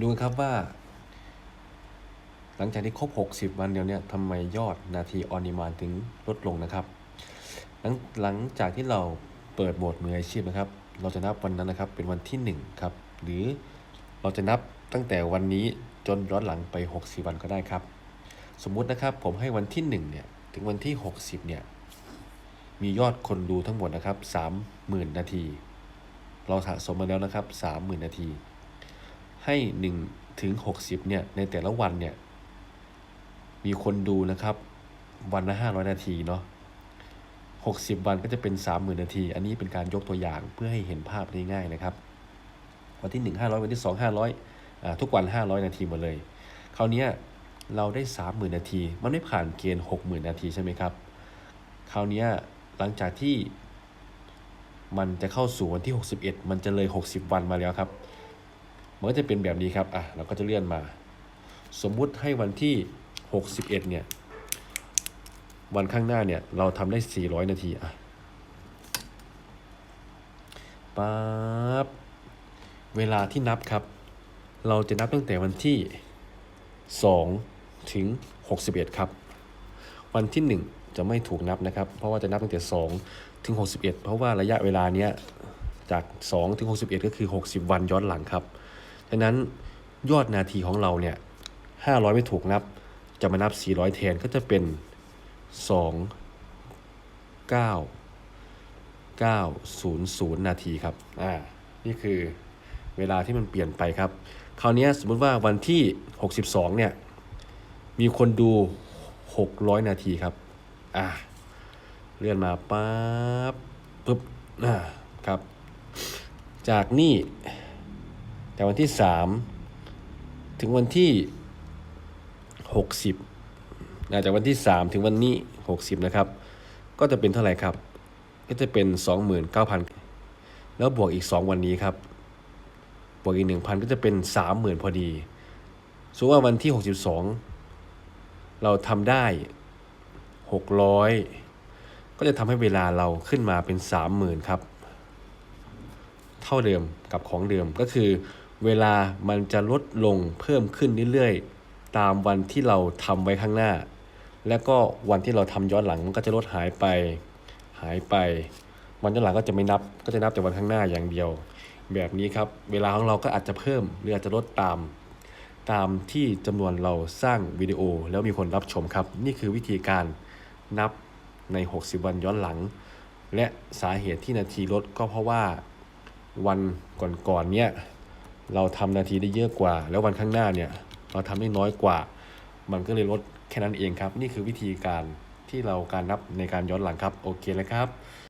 ดูกันครับว่า หลังจากที่ครบ 60 วันเดียวเนี่ยทำไมยอดนาทีออนดีมานถึงลดลงนะครับ หลังหลังจากที่เราเปิดโหมดมืออาชีพนะครับ เราจะนับวันนั้นนะครับเป็นวันที่ 1 ครับ หรือเราจะนับตั้งแต่วันนี้จนย้อนหลังไป 60 วันก็ได้ครับ สมมุตินะครับผมให้วันที่1เนี่ยถึงวันที่ 60เนี่ยมียอดคนดูทั้งหมดนะครับ30,000 นาที เราสะสมมาแล้วนะครับ 30,000 นาที ให้1ถึง60เนี่ยในแต่ละวันเนี่ยมีคนดูนะครับ วันละ500 นาทีเนาะ60 วันก็จะเป็น 30,000 นาที อันนี้เป็นการยกตัวอย่างเพื่อให้เห็นภาพได้ง่ายนะครับ วันที่ 1 500 วันที่ 2 500อ่าทุกวัน 500 นาทีหมดเลย คราวนี้เราได้ 30,000 นาที มันไม่ผ่านเกณฑ์ 60,000 นาทีใช่ไหมครับ คราวนี้หลังจากที่มันจะเข้าสู่วันที่ 61 มันจะเลย 60 วันมาแล้วครับ มันก็จะเป็นแบบนี้ครับอะเราก็จะเลื่อนมา สมมุติให้วันที่ 61 เนี่ย วันข้างหน้าเนี่ย เราทำได้ 400 นาทีอะปั๊บเวลาที่นับครับ เราจะนับตั้งแต่วันที่ 2 ถึง 61 ครับ วันที่ 1 จะไม่ถูกนับนะครับ เพราะว่าจะนับตั้งแต่ 2 ถึง 61 เพราะว่าระยะเวลาเนี้ยจาก 2 ถึง 61 ก็คือ 60 วันย้อนหลังครับ ฉะนั้นยอดนาทีของเราเนี่ย500ไม่ถูกนับ จะมานับ400แทนก็จะเป็น2 9 900นาทีครับ อ่า นี่คือเวลาที่มันเปลี่ยนไปครับ คราวนี้สมมุติว่าวันที่62เนี่ย มีคนดู600นาทีครับ อ่า เลื่อนมาปั๊บปุ๊บ อ่า ครับ จากนี่ จากวันที่ 3 ถึงวันที่ 60นะจากวันที่ 3 ถึงวันนี้ 60 นะครับ ก็จะเป็นเท่าไหร่ครับ ก็จะเป็น 29,000 แล้วบวกอีก 2 วันนี้ครับ บวกอีก 1,000 ก็จะเป็น 30,000 พอดีสมมติว่าวันที่ 62 เราทำได้ 600 ก็จะทำให้เวลาเราขึ้นมาเป็น 30,000 ครับ เท่าเดิมกับของเดิมก็คือ เวลามันจะลดลงเพิ่มขึ้นเรื่อยๆ ตามวันที่เราทำไว้ข้างหน้า แล้วก็วันที่เราทำย้อนหลังมันก็จะลดหายไป หายไป วันย้อนหลังก็จะไม่นับ ก็จะนับแต่วันข้างหน้าอย่างเดียว แบบนี้ครับ เวลาของเราก็อาจจะเพิ่มหรืออาจจะลดตาม ตามที่จำนวนเราสร้างวิดีโอแล้วมีคนรับชมครับ นี่คือวิธีการนับใน 60 วันย้อนหลัง และสาเหตุที่นาทีลดก็เพราะว่าวันก่อนๆเนี่ย เราทำนาทีได้เยอะกว่า แล้ววันข้างหน้าเนี่ยเราทำได้น้อยกว่า มันก็เลยลดแค่นั้นเองครับ นี่คือวิธีการที่เราการนับในการย้อนหลังครับ โอเคเลยครับ